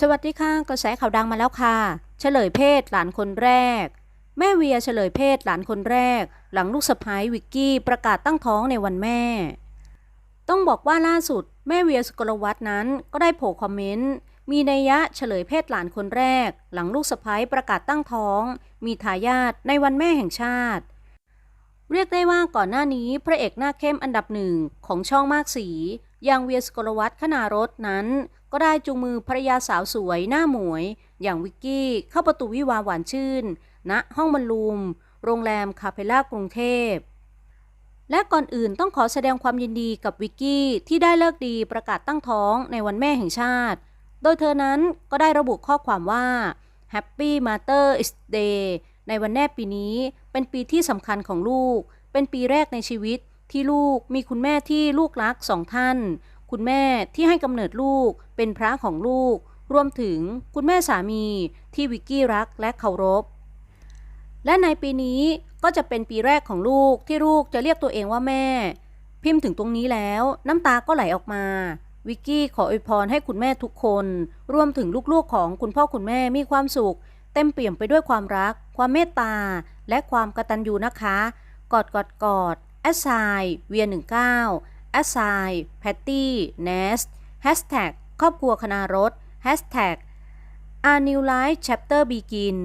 สวัสดีค่ะกระแสข่าวดังมาแล้วค่ะ เฉลยเพศหลานคนแรก แม่เวียเฉลยเพศหลานคนแรก หลังลูกสะพ้ายวิกกี้ประกาศตั้งท้องในวันแม่ ต้องบอกว่าล่าสุด แม่เวียสกลวัฒนั้นก็ได้โผล่คอมเมนต์ มีนัยยะเฉลยเพศหลานคนแรก หลังลูกสะพ้ายประกาศตั้งท้อง มีทายาทในวันแม่แห่งชาติ เรียกได้ว่าก่อนหน้านี้พระเอกหน้าเข้มอันดับหนึ่งของช่องมากสีอย่างเวียสกลวัฒน์ขนารถนั้น ก็ได้จูงมือภรรยาสาวสวยหน้าหมวย อย่างวิกกี้เข้าประตูวิวาหวานชื่นณห้องบรรลุม โรงแรมคาเพล่ากรุงเทพ และก่อนอื่นต้องขอแสดงความยินดีกับวิกกี้ที่ได้เลิกดีประกาศตั้งท้องในวันแม่แห่งชาติ โดยเธอนั้นก็ได้ระบุข้อความว่า Happy Mother's Day ในวันแม่ปีนี้เป็นปีที่สำคัญของลูก เป็นปีแรกในชีวิตที่ลูกมีคุณแม่ที่ลูกรักสองท่าน คุณแม่ที่ให้กำเนิดลูกเป็นพระของลูก รวมถึงคุณแม่สามีที่วิกกี้รักและเคารพ และในปีนี้ก็จะเป็นปีแรกของลูกที่ลูกจะเรียกตัวเองว่าแม่ พิมพ์ถึงตรงนี้แล้วน้ำตาก็ไหลออกมา วิกกี้ขออวยพรให้คุณแม่ทุกคน รวมถึงลูกๆของคุณพ่อคุณแม่มีความสุข เต็มเปี่ยมไปด้วยความรัก ความเมตตา และความกตัญญูนะคะ กอดกอดกอดแอสไซเวีย19แอสไซ แพตตี้เนสแฮชแท็กครอบครัวคณารถแฮชแท็ก A New Life Chapter Begin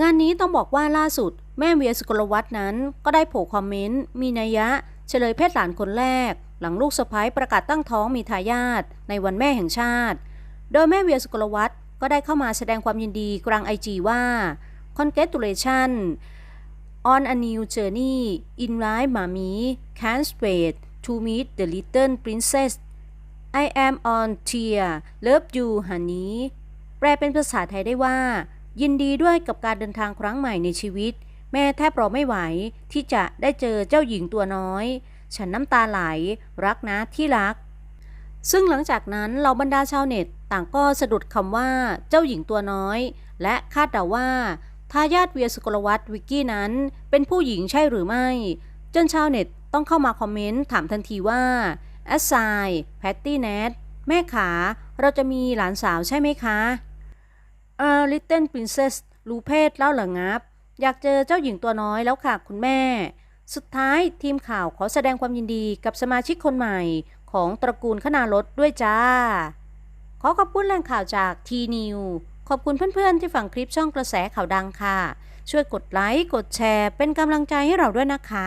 งานนี้ต้องบอกว่าล่าสุด แม่เวียสกลวัฒนั้น ก็ได้โผล่คอมเมนต์มีนัยยะ เฉลยเพศหลานคนแรก หลังลูกสะพ้ายประกาศตั้งท้องมีทายาทในวันแม่แห่งชาติ โดยแม่เวียสกลวัฒก็ได้เข้ามาแสดงความยินดีกลางไอจีว่า Congratulation on a new journey in life mommy can't wait to meet the little princess I am on tear love you honey แปลเป็นภาษาไทยได้ว่า ยินดีด้วยกับการเดินทางครั้งใหม่ในชีวิต แม่แทบรอไม่ไหวที่จะได้เจอเจ้าหญิงตัวน้อย ฉันน้ำตาไหล รักนะที่รัก ซึ่งหลังจากนั้นเหล่าบรรดาชาวเน็ตต่างก็สะดุดคำว่าเจ้าหญิงตัวน้อย และคาดเดาว่าทายาทเวียสกลวัตวิกกี้นั้น เป็นผู้หญิงใช่หรือไม่ จนชาวเน็ต ต้องเข้ามาคอมเมนต์ถามทันทีว่าแอสไซแพตตี้แนทแม่ขา เราจะมีหลานสาวใช่ไหมคะเออลิตเติ้ลปรินเซสรู้เพศแล้วเหรองับ อยากเจอเจ้าหญิงตัวน้อยแล้วค่ะคุณแม่ สุดท้ายทีมข่าวขอแสดงความยินดีกับสมาชิกคนใหม่ของตระกูลขนารถด้วยจ้า ขอขอบคุณแหล่งข่าวจากทีนิวขอบคุณเพื่อนๆที่ฟังคลิปช่องกระแสข่าวดังค่ะ ช่วยกดไลค์ กดแชร์ เป็นกำลังใจให้เราด้วยนะคะ